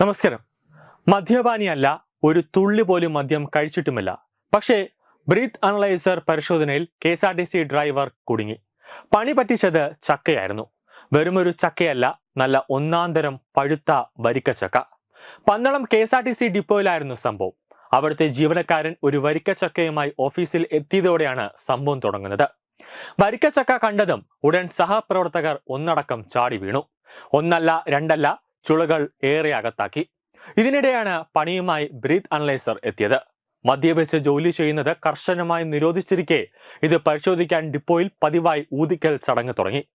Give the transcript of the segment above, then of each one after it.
നമസ്കാരം. മദ്യപാനിയല്ല ഒരു തുള്ളി പോലും മദ്യം കഴിച്ചിട്ടുമില്ല. പക്ഷേ ബ്രീത്ത് അനലൈസർ പരിശോധനയിൽ K S R T C driver കുടുങ്ങി. പണി പറ്റിച്ചത് ചക്കയായിരുന്നു. വെറുമൊരു ചക്കയല്ല നല്ല ഒന്നാന്തരം പഴുത്ത വരിക്ക ചക്ക Pandalam K S R T C ഡിപ്പോയിലായിരുന്നു സംഭവം. അവിടുത്തെ ജീവനക്കാരൻ ഒരു വരിക്ക ചക്കയുമായി ഓഫീസിൽ എത്തിയതോടെയാണ് സംഭവം തുടങ്ങുന്നത്. വരിക്ക ചക്ക കണ്ടതും ഉടൻ സഹപ്രവർത്തകർ ഒന്നടക്കം ചാടി വീണു. ഒന്നല്ല രണ്ടല്ല ചുളകൾ ഏറെ അകത്താക്കി. ഇതിനിടെയാണ് പണിയുമായി ബ്രീത്ത് അനലൈസർ എത്തിയത്. മദ്യപിച്ച് ജോലി ചെയ്യുന്നത് കർശനമായി നിരോധിച്ചിരിക്കെ ഇത് പരിശോധിക്കാൻ ഡിപ്പോയിൽ പതിവായി ഊതിക്കൽ ചടങ്ങ് തുടങ്ങി.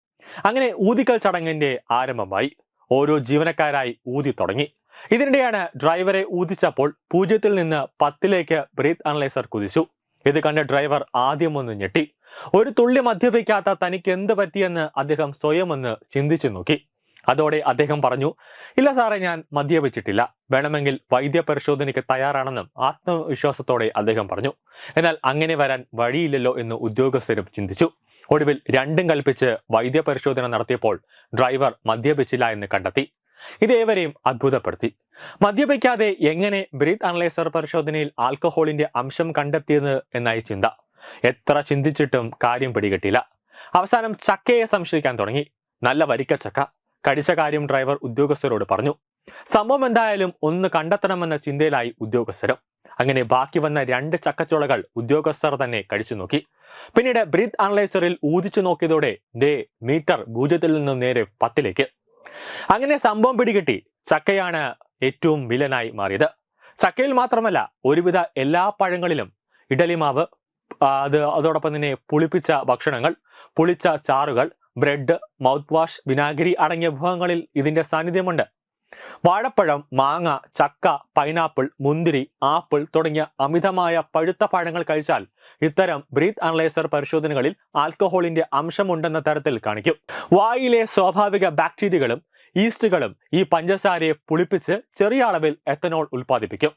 അങ്ങനെ ഊതിക്കൽ ചടങ്ങിന്റെ ആരംഭമായി ഓരോ ജീവനക്കാരായി ഊതി തുടങ്ങി. ഇതിനിടെയാണ് ഡ്രൈവറെ ഊതിച്ചപ്പോൾ പൂജ്യത്തിൽ നിന്ന് പത്തിലേക്ക് ബ്രീത്ത് അനലൈസർ കുതിച്ചു. ഇത് കണ്ട ഡ്രൈവർ ആദ്യം ഒന്ന് ഞെട്ടി. ഒരു തുള്ളി മദ്യപിക്കാത്ത തനിക്ക് എന്ത് പറ്റിയെന്ന് അദ്ദേഹം സ്വയം ഒന്ന് ചിന്തിച്ചു നോക്കി. അതോടെ അദ്ദേഹം പറഞ്ഞു ഇല്ല സാറേ ഞാൻ മദ്യപിച്ചിട്ടില്ല. വേണമെങ്കിൽ വൈദ്യ പരിശോധനയ്ക്ക് തയ്യാറാണെന്നും ആത്മവിശ്വാസത്തോടെ അദ്ദേഹം പറഞ്ഞു. എന്നാൽ അങ്ങനെ വരാൻ വഴിയില്ലല്ലോ എന്ന് ഉദ്യോഗസ്ഥരും ചിന്തിച്ചു. ഒടുവിൽ രണ്ടും കൽപ്പിച്ച് വൈദ്യ പരിശോധന നടത്തിയപ്പോൾ ഡ്രൈവർ മദ്യപിച്ചില്ല എന്ന് കണ്ടെത്തി. ഇതേവരെയും അത്ഭുതപ്പെടുത്തി. മദ്യപിക്കാതെ എങ്ങനെ ബ്രീത്ത് അനലൈസർ പരിശോധനയിൽ ആൽക്കഹോളിന്റെ അംശം കണ്ടെത്തിയത് എന്നായി ചിന്ത. എത്ര ചിന്തിച്ചിട്ടും കാര്യം പിടികിട്ടില്ല. അവസാനം ചക്കയെ സംശയിക്കാൻ തുടങ്ങി. നല്ല വരിക്ക ചക്ക കടിച്ച കാര്യം ഡ്രൈവർ ഉദ്യോഗസ്ഥരോട് പറഞ്ഞു സംഭവം എന്തായാലും ഒന്ന് കണ്ടെത്തണമെന്ന ചിന്തയിലായി ഉദ്യോഗസ്ഥരും. അങ്ങനെ ബാക്കി വന്ന രണ്ട് ചക്കച്ചുളകൾ ഉദ്യോഗസ്ഥർ തന്നെ കടിച്ചു നോക്കി. പിന്നീട് ബ്രീത്ത് അനലൈസറിൽ ഊതിച്ചു നോക്കിയതോടെ ദേ മീറ്റർ ഭൂജത്തിൽ നിന്നും നേരെ പത്തിലേക്ക്. അങ്ങനെ സംഭവം പിടികിട്ടി. ചക്കയാണ് ഏറ്റവും വിലനായി മാറിയത്. ചക്കയിൽ മാത്രമല്ല ഒരുവിധ എല്ലാ പഴങ്ങളിലും ഇഡലിമാവ് അത് അതോടൊപ്പം തന്നെ പുളിപ്പിച്ച ഭക്ഷണങ്ങൾ പുളിച്ച ചാറുകൾ ബ്രെഡ് മൗത്ത് വാഷ് വിനാഗിരി അടങ്ങിയ വിഭവങ്ങളിൽ ഇതിന്റെ സാന്നിധ്യമുണ്ട്. വാഴപ്പഴം മാങ്ങ ചക്ക പൈനാപ്പിൾ മുന്തിരി ആപ്പിൾ തുടങ്ങിയ അമിതമായ പഴുത്ത പഴങ്ങൾ കഴിച്ചാൽ ഇത്തരം ബ്രീത്ത് അനലൈസർ പരിശോധനകളിൽ ആൽക്കഹോളിന്റെ അംശമുണ്ടെന്ന തരത്തിൽ കാണിക്കും. വായിലെ സ്വാഭാവിക ബാക്ടീരിയകളും ഈസ്റ്റുകളും ഈ പഞ്ചസാരയെ പുളിപ്പിച്ച് ചെറിയ അളവിൽ എത്തനോൾ ഉൽപ്പാദിപ്പിക്കും.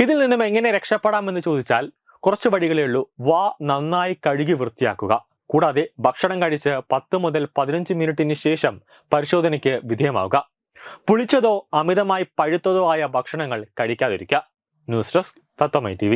ഇതിൽ നിന്നും എങ്ങനെ രക്ഷപ്പെടാമെന്ന് ചോദിച്ചാൽ കുറച്ച് വഴികളേ ഉള്ളൂ. വാ നന്നായി കഴുകി വൃത്തിയാക്കുക. കൂടാതെ ഭക്ഷണം കഴിച്ച് പത്ത് മുതൽ പതിനഞ്ച് മിനിറ്റിന് ശേഷം പരിശോധനയ്ക്ക് വിധേയമാവുക. പുളിച്ചതോ അമിതമായി പഴുത്തതോ ആയ ഭക്ഷണങ്ങൾ കഴിക്കാതിരിക്കുക. ന്യൂസ് ഡെസ്ക് തത്വമൈ ടി